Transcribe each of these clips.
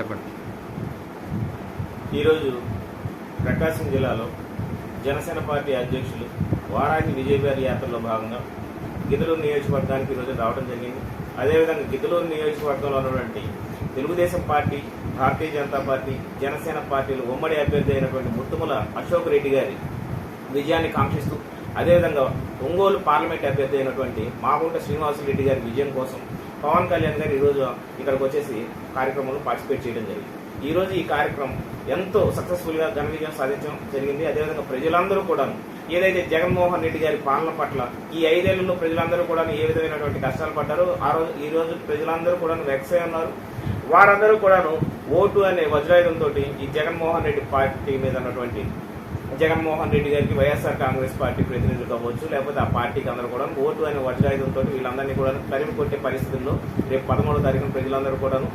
చెప్పండి. ఈరోజు ప్రకాశం జిల్లాలో జనసేన పార్టీ అధ్యక్షులు వారాహి విజయవారి యాత్రలో భాగంగా గిద్దలూరు నియోజకవర్గానికి ఈరోజు రావడం జరిగింది. అదేవిధంగా గిద్దలూరు నియోజకవర్గంలో ఉన్నటువంటి తెలుగుదేశం పార్టీ భారతీయ జనతా పార్టీ జనసేన పార్టీలు ఉమ్మడి అభ్యర్థి అయినటువంటి ముత్తుముల అశోక్ రెడ్డి గారి విజయాన్ని కాంక్షిస్తూ అదేవిధంగా ఒంగోలు పార్లమెంట్ అభ్యర్థి అయినటువంటి మాగుంట శ్రీనివాసరెడ్డి గారి విజయం కోసం పవన్ కళ్యాణ్ గారు ఈరోజు ఇక్కడికి వచ్చేసి కార్యక్రమంలో పార్టిసిపేట్ చేయడం జరిగింది. ఈరోజు ఈ కార్యక్రమం ఎంతో సక్సెస్ఫుల్గా ఘన విజయం సాధించడం జరిగింది. అదేవిధంగా ప్రజలందరూ కూడా ఏదైతే జగన్మోహన్ రెడ్డి గారి పాలన పట్ల ఈ ఐదేళ్ళలో ప్రజలందరూ కూడా ఏ విధమైనటువంటి కష్టాలు పడ్డారో ఆ రోజు ఈ రోజు ప్రజలందరూ కూడా వెక్సై ఉన్నారు. వారందరూ కూడాను ఓటు అనే వజ్రాయుధంతో ఈ జగన్మోహన్ రెడ్డి పార్టీ మీద ఉన్నటువంటి జగన్మోహన్ రెడ్డి గారికి వైఎస్ఆర్ కాంగ్రెస్ పార్టీ ప్రతినిధులు కావచ్చు లేకపోతే ఆ పార్టీకి అందరూ కూడా ఓటు అనే వజ్రాయుధంతో వీళ్ళందరినీ కూడా తరిమి కొట్టే పరిస్థితుల్లో రేపు పదమూడో తారీఖున ప్రజలందరూ కూడాను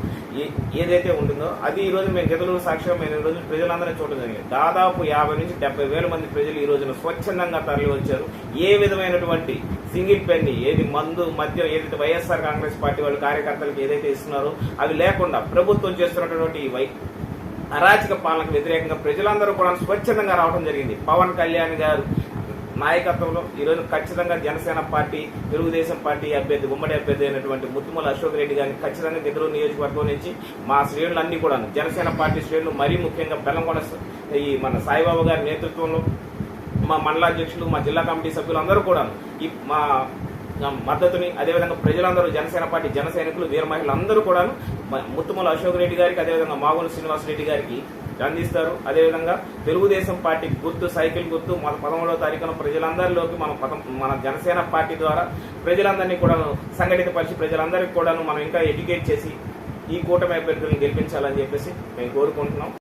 ఏదైతే ఉంటుందో అది ఈ రోజు మేము గెదలూరు సాక్ష్యం మేము రోజు ప్రజలందరినీ చూడడం జరిగింది. దాదాపు యాభై నుంచి డెబ్బై వేల మంది ప్రజలు ఈ రోజున స్వచ్ఛందంగా తరలి వచ్చారు ఏ విధమైనటువంటి సింగిల్ పెన్ని ఏది మందు మద్యం ఏదైతే వైఎస్ఆర్ కాంగ్రెస్ పార్టీ వాళ్ళు కార్యకర్తలకు ఏదైతే ఇస్తున్నారో అవి లేకుండా ప్రభుత్వం చేస్తున్నటువంటి ఈ వై అరాచక పాలనకు వ్యతిరేకంగా ప్రజలందరూ కూడా స్వచ్ఛందంగా రావడం జరిగింది. పవన్ కళ్యాణ్ గారు నాయకత్వంలో ఈరోజు ఖచ్చితంగా జనసేన పార్టీ తెలుగుదేశం పార్టీ అభ్యర్థి ఉమ్మడి అభ్యర్థి అయినటువంటి ముత్తుమల అశోక్ రెడ్డి గారిని ఖచ్చితంగా గిద్దరు నియోజకవర్గం నుంచి మా శ్రేణులన్నీ కూడా జనసేన పార్టీ శ్రేణులు మరీ ముఖ్యంగా బెల్లంకొండ ఈ మన సాయిబాబా గారి నేతృత్వంలో మా మండలాధ్యక్షులు మా జిల్లా కమిటీ సభ్యులు అందరూ కూడా ఈ మా మద్దతుని అదేవిధంగా ప్రజలందరూ జనసేన పార్టీ జన సైనికులు వీర మహిళలు అందరూ కూడా ముత్తుమల అశోక్ రెడ్డి గారికి అదేవిధంగా మాగోలు శ్రీనివాస్ రెడ్డి గారికి అందిస్తారు అదేవిధంగా తెలుగుదేశం పార్టీ గుర్తు సైకిల్ గుర్తు మన పదమూడవ తారీఖున ప్రజలందరిలోకి మన పదం మన జనసేన పార్టీ ద్వారా ప్రజలందరినీ కూడా సంఘటితపరిచి ప్రజలందరికీ కూడాను మనం ఇంకా ఎడ్యుకేట్ చేసి ఈ కూటమి అభ్యర్థులను గెలిపించాలని చెప్పేసి మేము కోరుకుంటున్నాం.